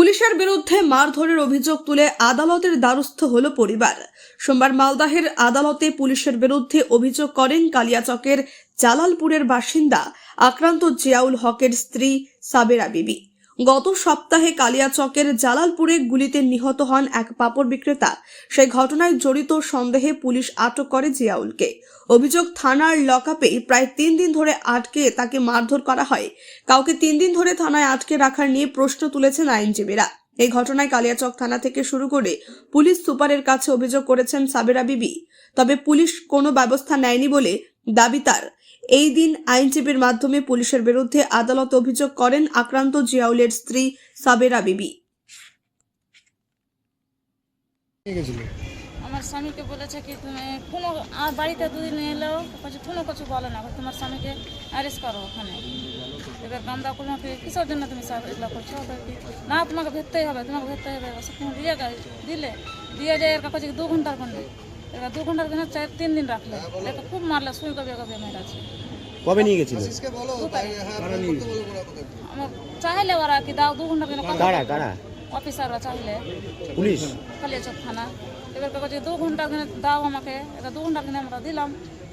পুলিশের বিরুদ্ধে মারধরের অভিযোগ তুলে আদালতের দ্বারস্থ হল পরিবার। সোমবার মালদাহের আদালতে পুলিশের বিরুদ্ধে অভিযোগ করেন কালিয়াচকের জালালপুরের বাসিন্দা আক্রান্ত জিয়াউল হকের স্ত্রী সাবেরা বিবি। গত সপ্তাহে কালিয়াচকের জালালপুরে গুলিতে নিহত হন এক পাপড় বিক্রেতা। সেই ঘটনায় জড়িত সন্দেহে পুলিশ আটক করে জিয়াউলকে। অভিযোগ, থানার লকআপে প্রায় তিন দিন ধরে আটকে তাকে মারধর করা হয়। কাউকে তিন দিন ধরে থানায় আটকে রাখার নিয়ে প্রশ্ন তুলেছেন আইনজীবীরা। এই ঘটনায় কালিয়াচক থানা থেকে শুরু করে পুলিশ সুপারের কাছে অভিযোগ করেছেন সাবেরা বিবি। তবে পুলিশ কোনো ব্যবস্থা নেয়নি বলে দাবি তার। এই দিন আইনজীবীর মাধ্যমে পুলিশের বিরুদ্ধে আদালত অভিযোগ করেন আক্রান্ত জিয়াউলের স্ত্রী সাবেরা বিবি। আমার স্বামীকে বলেছে কি তুমি কোনো আর বাড়িতে দুদিন এলেও কিছু কোনো কিছু বলে না তোমার স্বামীকে অ্যারেস্ট করো ওখানে। এবার আমরা কোনো কিসের জন্য তুমি সব এগুলো করছ? না তোমাকে ভেততেই হবে তোমাকে ভেততে হবে। তুমি দিয়ে গা- দিলে দিয়ে যায় এর কাছে দু ঘণ্টার জন্য এবার দু ঘণ্টার জন্য চার তিন দিন রাখলে। একে খুব মারলে সুই কবে কবে মেরেছে কবে নিয়ে গেছিল? আমার চাইলে ওরা কি দাও দু ঘণ্টার জন্য কারা কারা? অফিসাররা চাইলে। পুলিশ? কালিয়াচক থানা। এবার কাগজে দু ঘণ্টা দিনে দাও আমাকে এটা দু ঘণ্টা দিনে আমরা দিলাম।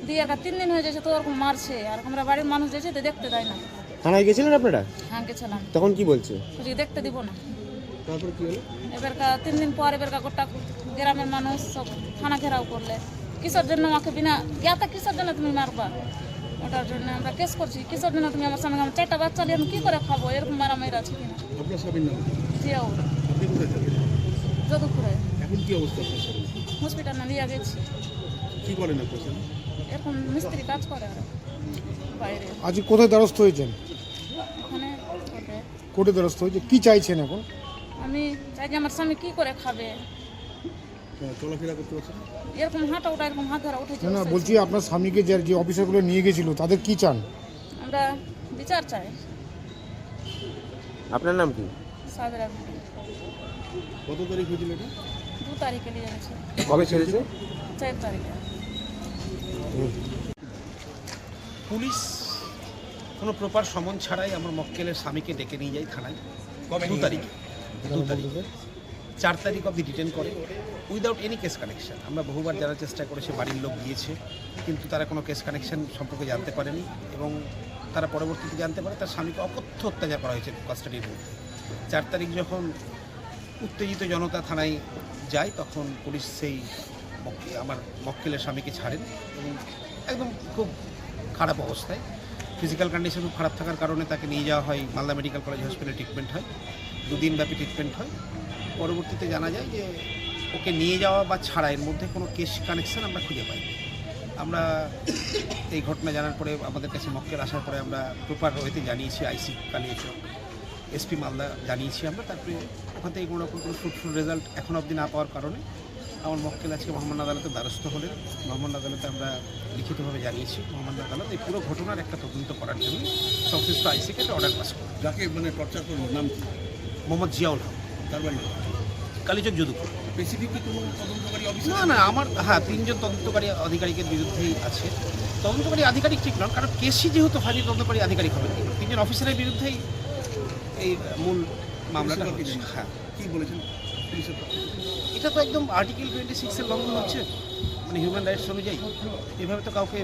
দিয়ে একটা তিন দিন হয়ে যাচ্ছে তো ওরকম মারছে। আর আমরা বাড়ির মানুষ যাচ্ছে তো দেখতে দেয় না। থানায় গেছিলেন আপনারা? হ্যাঁ গেছিলাম। তখন কি বলছে? দেখতে দিব না। এবার কা- তিন দিন পর এবার গোটা গ্রামের মানুষ সব থানা ঘেরাও করলে। কিসের জন্য আমাকে বিনা ইয়াতে কিসের জন্য তুমি মারবা? ওটার জন্য আমরা কেস করছি। কিসের জন্য তুমি আমার সামনে আমার চারটা বাচ্চা নিয়ে আমি কী করে খাব? এরকম মারামারি আছে কিনা? থাকেন? যদুপুরে। এখন কি অবস্থা? হসপিটালে নিয়ে গেছি। কি করেন? এরকম মিস্ত্রি কাজ করে আর বাইরে। আজ কোথায় দ্বারস্থ হয়েছেন? কোর্টে দ্বারস্থ হয়েছে। কি চাইছেন এখন? আমি চাই যে আমার স্বামী কি করে খাবে? হ্যাঁ, চলাফেরা করতে? এরকম হাঁটা ওটা এরকম হাত ধরা উঠেছে না না বলছি আপনার স্বামীকে যে যে অফিসারগুলো নিয়ে গেছিল তাদের কি চান? আমরা বিচার চাই। আপনার নাম কি? সাবেরা কত তারিখ হয়েছিল এটা? দু তারিখে নিয়ে গেছে। কবে ছেড়েছে? চার তারিখে। পুলিশ কোনো প্রপার সমন ছাড়াই আমার মক্কেলের স্বামীকে ডেকে নিয়ে যায় থানায়। দু তারিখে। দু তারিখে। চার তারিখ অবধি ডিটেন করে উইদাউট এনি কেস কানেকশন আমরা বহুবার জানার চেষ্টা করেছি বাড়ির লোক গিয়েছে কিন্তু তারা কোনো কেস কানেকশন সম্পর্কে জানতে পারেনি এবং তারা পরবর্তীতে জানতে পারে তার স্বামীকে অকথ্য অত্যাচার করা হয়েছে কাস্টাডির মধ্যে চার তারিখ যখন উত্তেজিত জনতা থানায় যায় তখন পুলিশ সেই আমার মক্কেলের স্বামীকে ছাড়েন এবং একদম খুব খারাপ অবস্থায়। ফিজিক্যাল কন্ডিশন খুব খারাপ থাকার কারণে তাকে নিয়ে যাওয়া হয় মালদা মেডিকেল কলেজ হসপিটালে ট্রিটমেন্ট হয়। দুদিন ব্যাপী ট্রিটমেন্ট হয়। পরবর্তীতে জানা যায় যে ওকে নিয়ে যাওয়া বা ছাড়া এর মধ্যে কোনো কেস কানেকশান আমরা খুঁজে পাই আমরা এই ঘটনা জানার পরে আমাদের কাছে মক্কেল আসার পরে আমরা প্রপার ওয়েতে জানিয়েছি, আইসি কালিয়েচক, এসপি মালদা জানিয়েছি আমরা। তারপরে ওখান থেকে কোনো রকম কোনো ফ্রুটফুল রেজাল্ট এখন অবধি না পাওয়ার কারণে আমার মক্কেল আজকে মোহাম্মদ আদালতে দ্বারস্থ হলেন। মোহাম্মদ আদালতে আমরা লিখিতভাবে জানিয়েছি, মোহাম্মদ আদালত এই পুরো ঘটনার একটা তদন্ত করার জন্য সংশ্লিষ্ট আইসিকে একটা অর্ডার পাস করে যাকে মানে টর্চার করল, নাম মোহাম্মদ জিয়াউল হক তার বাড়ি। কালীচক যদুপুর। না না আমার হ্যাঁ তিনজন তদন্তকারী আধিকারিকের বিরুদ্ধেই আছে। তদন্তকারী আধিকারিক ঠিক নন কারণ কেসি যেহেতু ফাইনাল তদন্তকারী আধিকারিক হবে তিনজন অফিসারের বিরুদ্ধেই এই মূল মামলাটা। হ্যাঁ কি বলেছেন? এটা তো একদম আর্টিকেল টোয়েন্টি সিক্সের লঙ্ঘন হচ্ছে। মানে হিউম্যান রাইটস অনুযায়ী এভাবে তো কাউকে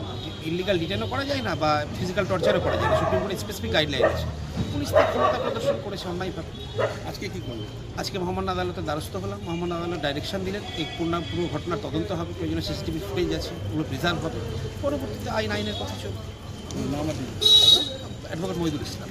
ইলিগাল ডিটেনও করা যায় না বা ফিজিক্যাল টর্চারও করা যায় না। সুপ্রিম কোর্টের স্পেসিফিক গাইডলাইন আছে। পুলিশ তার ক্ষমতা প্রদর্শন করেছে অন্যায়ভাবে আজকে কী করল আজকে মোহাম্মদ আদালতের দ্বারস্থ হলাম। মোহাম্মদ আদালত ডাইরেকশন দিলেন। এই পূর্ণ পুরো ঘটনার তদন্ত হবে। প্রয়োজনীয় সিসিটিভি ফুটেজ আছে। ওগুলো প্রিজার্ভ হবে। পরবর্তীতে আইন আইনের কথা চলবে। অ্যাডভোকেট মহিদুল ইসলাম।